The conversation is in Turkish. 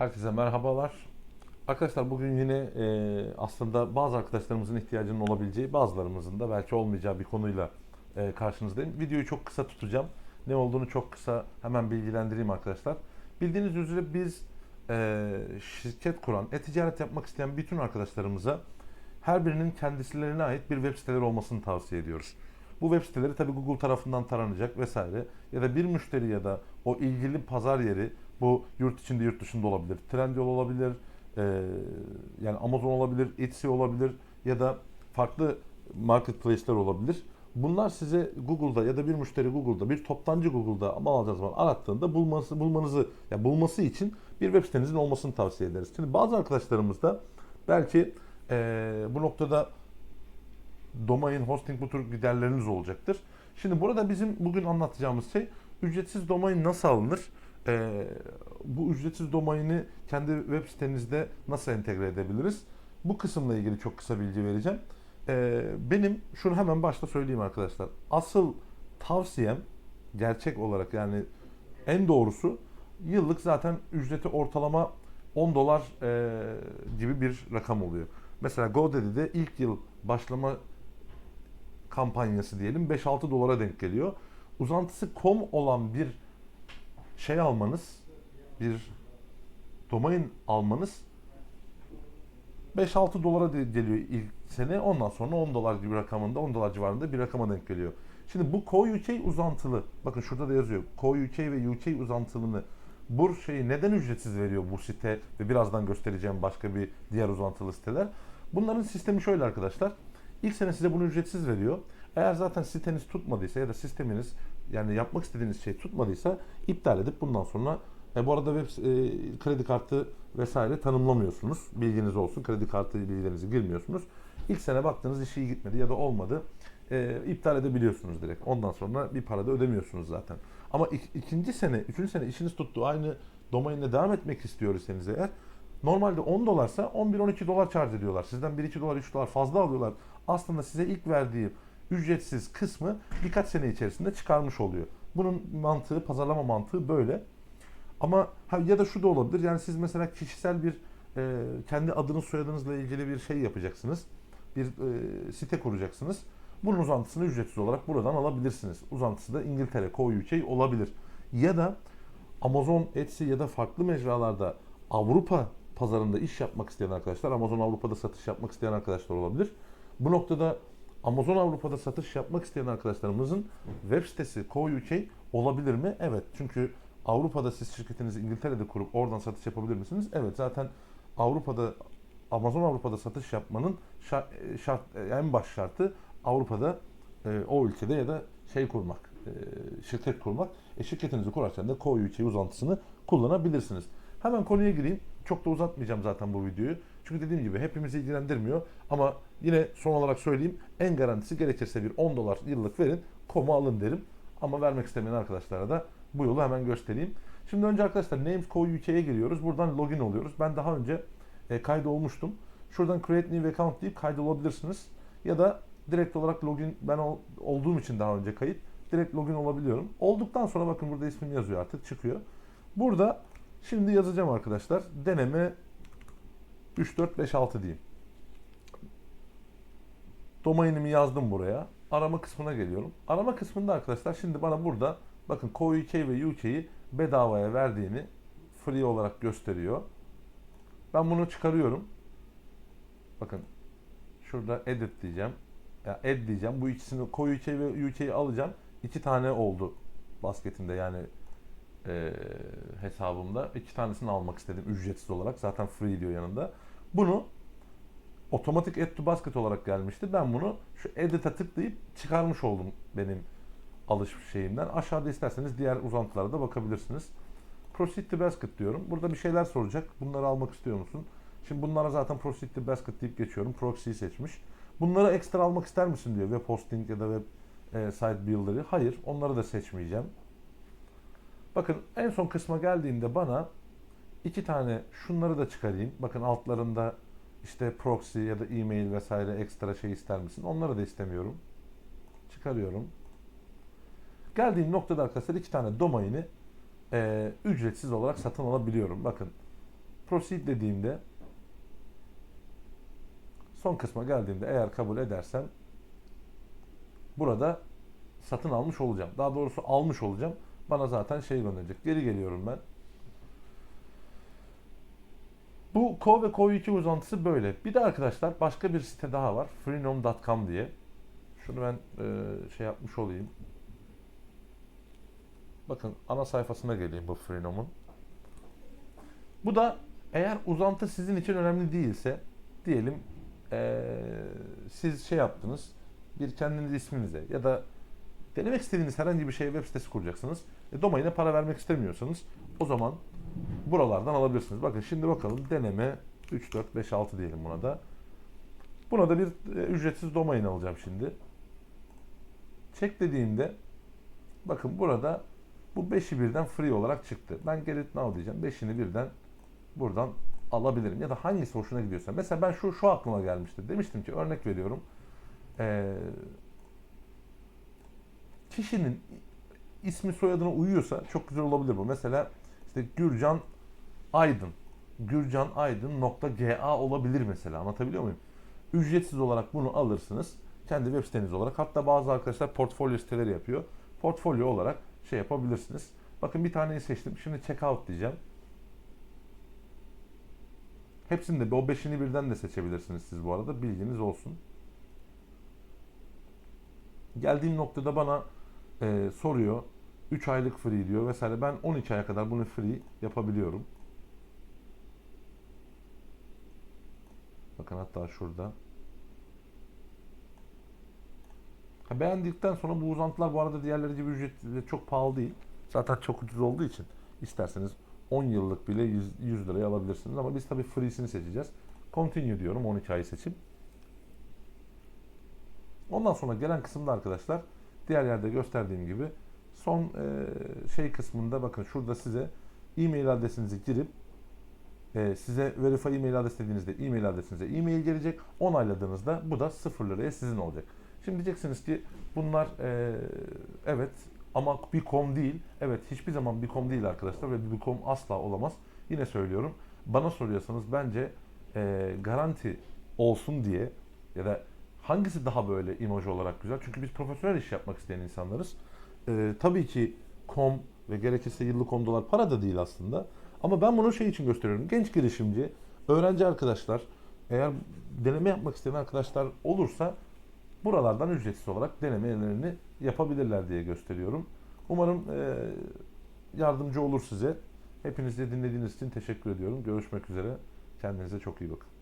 Herkese merhabalar. Arkadaşlar bugün yine e, aslında bazı arkadaşlarımızın ihtiyacının olabileceği, bazılarımızın da belki olmayacağı bir konuyla e, karşınızdayım. Videoyu çok kısa tutacağım. Ne olduğunu çok kısa hemen bilgilendireyim arkadaşlar. Bildiğiniz üzere biz e, şirket kuran, e-ticaret yapmak isteyen bütün arkadaşlarımıza her birinin kendisilerine ait bir web siteleri olmasını tavsiye ediyoruz. Bu web siteleri tabii Google tarafından taranacak vesaire ya da bir müşteri ya da o ilgili pazar yeri bu yurt içinde yurt dışında olabilir. Trendyol olabilir, e, yani Amazon olabilir, Etsy olabilir ya da farklı marketplace'ler olabilir. Bunlar size Google'da ya da bir müşteri Google'da, bir toptancı Google'da mal alacağınız zaman arattığında bulması, bulmanızı, yani bulması için bir web sitenizin olmasını tavsiye ederiz. Şimdi bazı arkadaşlarımız da belki e, bu noktada domain, hosting bu tür giderleriniz olacaktır. Şimdi burada bizim bugün anlatacağımız şey ücretsiz domain nasıl alınır? Ee, bu ücretsiz domaini kendi web sitenizde nasıl entegre edebiliriz? Bu kısımla ilgili çok kısa bilgi vereceğim. Ee, benim şunu hemen başta söyleyeyim arkadaşlar. Asıl tavsiyem gerçek olarak yani en doğrusu yıllık zaten ücreti ortalama 10 dolar e, gibi bir rakam oluyor. Mesela GoDaddy'de ilk yıl başlama kampanyası diyelim 5-6 dolara denk geliyor. Uzantısı com olan bir şey almanız, bir domain almanız 5-6 dolara geliyor ilk sene. Ondan sonra 10 dolar gibi rakamında, 10 dolar civarında bir rakama denk geliyor. Şimdi bu Co.uk uzantılı, bakın şurada da yazıyor. Co.uk ve UK uzantılını bu şeyi neden ücretsiz veriyor bu site ve birazdan göstereceğim başka bir diğer uzantılı siteler. Bunların sistemi şöyle arkadaşlar. İlk sene size bunu ücretsiz veriyor. Eğer zaten siteniz tutmadıysa ya da sisteminiz yani yapmak istediğiniz şey tutmadıysa iptal edip bundan sonra e, bu arada web e, kredi kartı vesaire tanımlamıyorsunuz. Bilginiz olsun. Kredi kartı bilgilerinizi girmiyorsunuz. İlk sene baktığınız iş iyi gitmedi ya da olmadı. E, iptal edebiliyorsunuz direkt. Ondan sonra bir para da ödemiyorsunuz zaten. Ama ik- ikinci sene, üçüncü sene işiniz tuttu. Aynı domainle devam etmek istiyorsanız eğer Normalde 10 dolarsa 11-12 dolar charge ediyorlar. Sizden 1-2 dolar 3 dolar fazla alıyorlar. Aslında size ilk verdiği ücretsiz kısmı birkaç sene içerisinde çıkarmış oluyor. Bunun mantığı, pazarlama mantığı böyle. Ama ha, ya da şu da olabilir. Yani siz mesela kişisel bir e, kendi adınız soyadınızla ilgili bir şey yapacaksınız. Bir e, site kuracaksınız. Bunun uzantısını ücretsiz olarak buradan alabilirsiniz. Uzantısı da İngiltere, Co.uk olabilir. Ya da Amazon, Etsy ya da farklı mecralarda Avrupa pazarında iş yapmak isteyen arkadaşlar, Amazon Avrupa'da satış yapmak isteyen arkadaşlar olabilir. Bu noktada Amazon Avrupa'da satış yapmak isteyen arkadaşlarımızın web sitesi Co.uk olabilir mi? Evet. Çünkü Avrupa'da siz şirketinizi İngiltere'de kurup oradan satış yapabilir misiniz? Evet. Zaten Avrupa'da Amazon Avrupa'da satış yapmanın şart, şart en baş şartı Avrupa'da e, o ülkede ya da şey kurmak, e, şirket kurmak. E, şirketinizi kurarken de Co.uk uzantısını kullanabilirsiniz. Hemen konuya gireyim. Çok da uzatmayacağım zaten bu videoyu. Çünkü dediğim gibi hepimizi ilgilendirmiyor. Ama yine son olarak söyleyeyim. En garantisi gerekirse bir 10 dolar yıllık verin. Komu alın derim. Ama vermek istemeyen arkadaşlara da bu yolu hemen göstereyim. Şimdi önce arkadaşlar Names Co.uk'ye giriyoruz. Buradan login oluyoruz. Ben daha önce e, kaydolmuştum. Şuradan Create New Account deyip kaydolabilirsiniz. Ya da direkt olarak login ben ol- olduğum için daha önce kayıt. Direkt login olabiliyorum. Olduktan sonra bakın burada ismim yazıyor artık çıkıyor. Burada şimdi yazacağım arkadaşlar. Deneme 3, 4, 5, 6 diyeyim. Domainimi yazdım buraya. Arama kısmına geliyorum. Arama kısmında arkadaşlar şimdi bana burada bakın Co.uk ve UK'yi bedavaya verdiğini free olarak gösteriyor. Ben bunu çıkarıyorum. Bakın şurada edit diyeceğim. Ya add diyeceğim. Bu ikisini Co.uk ve UK'yi alacağım. İki tane oldu basketimde yani e, hesabımda. iki tanesini almak istedim ücretsiz olarak. Zaten free diyor yanında. Bunu otomatik add to basket olarak gelmişti. Ben bunu şu edit'e tıklayıp çıkarmış oldum benim alış şeyimden. Aşağıda isterseniz diğer uzantılara da bakabilirsiniz. Proceed to basket diyorum. Burada bir şeyler soracak. Bunları almak istiyor musun? Şimdi bunlara zaten Proceed to basket deyip geçiyorum. Proxy'yi seçmiş. Bunları ekstra almak ister misin diyor. Web hosting ya da web e, site builder'ı. Hayır. Onları da seçmeyeceğim. Bakın en son kısma geldiğimde bana iki tane şunları da çıkarayım. Bakın altlarında işte proxy ya da e-mail vesaire ekstra şey ister misin? Onları da istemiyorum. Çıkarıyorum. Geldiğim noktada arkadaşlar iki tane domaini e, ücretsiz olarak satın alabiliyorum. Bakın proceed dediğimde son kısma geldiğimde eğer kabul edersem burada satın almış olacağım. Daha doğrusu almış olacağım. Bana zaten şey gönderecek. Geri geliyorum ben. Bu Co ve Co2 uzantısı böyle. Bir de arkadaşlar başka bir site daha var. freenom.com diye. Şunu ben e, şey yapmış olayım. Bakın ana sayfasına geleyim bu Freenom'un. Bu da eğer uzantı sizin için önemli değilse diyelim e, siz şey yaptınız bir kendiniz isminize ya da denemek istediğiniz herhangi bir şeye web sitesi kuracaksınız. E, domaine para vermek istemiyorsanız o zaman buralardan alabilirsiniz. Bakın şimdi bakalım deneme 3, 4, 5, 6 diyelim buna da. Buna da bir e, ücretsiz domain alacağım şimdi. Çek dediğimde bakın burada bu 5'i birden free olarak çıktı. Ben get it now diyeceğim. 5'ini birden buradan alabilirim. Ya da hangisi hoşuna gidiyorsa. Mesela ben şu şu aklıma gelmişti. Demiştim ki örnek veriyorum. Ee, kişinin ismi soyadına uyuyorsa çok güzel olabilir bu. Mesela işte Gürcan Aydın. Gürcan Aydın nokta GA olabilir mesela. Anlatabiliyor muyum? Ücretsiz olarak bunu alırsınız. Kendi web siteniz olarak. Hatta bazı arkadaşlar portfolyo siteleri yapıyor. Portfolyo olarak şey yapabilirsiniz. Bakın bir taneyi seçtim. Şimdi checkout diyeceğim. Hepsini de o beşini birden de seçebilirsiniz siz bu arada. Bilginiz olsun. Geldiğim noktada bana e, soruyor. 3 aylık free diyor vesaire. Ben 12 aya kadar bunu free yapabiliyorum. Bakın hatta şurada. Ha, beğendikten sonra bu uzantılar bu arada diğerleri gibi ücretli çok pahalı değil. Zaten çok ucuz olduğu için isterseniz 10 yıllık bile 100, 100 liraya alabilirsiniz ama biz tabii free'sini seçeceğiz. Continue diyorum 12 ayı seçip. Ondan sonra gelen kısımda arkadaşlar diğer yerde gösterdiğim gibi son e, şey kısmında bakın şurada size e-mail adresinizi girip e, size verify e-mail adresi dediğinizde e-mail adresinize e-mail gelecek. Onayladığınızda bu da 0 liraya sizin olacak. Şimdi diyeceksiniz ki bunlar e, evet ama bir kom değil. Evet hiçbir zaman bir kom değil arkadaşlar ve bir kom asla olamaz. Yine söylüyorum. Bana soruyorsanız bence e, garanti olsun diye ya da hangisi daha böyle emoji olarak güzel? Çünkü biz profesyonel iş yapmak isteyen insanlarız. E, tabii ki kom ve gerekirse yıllık kom dolar para da değil aslında. Ama ben bunu şey için gösteriyorum. Genç girişimci, öğrenci arkadaşlar, eğer deneme yapmak isteyen arkadaşlar olursa buralardan ücretsiz olarak denemelerini yapabilirler diye gösteriyorum. Umarım e, yardımcı olur size. Hepinizi dinlediğiniz için teşekkür ediyorum. Görüşmek üzere. Kendinize çok iyi bakın.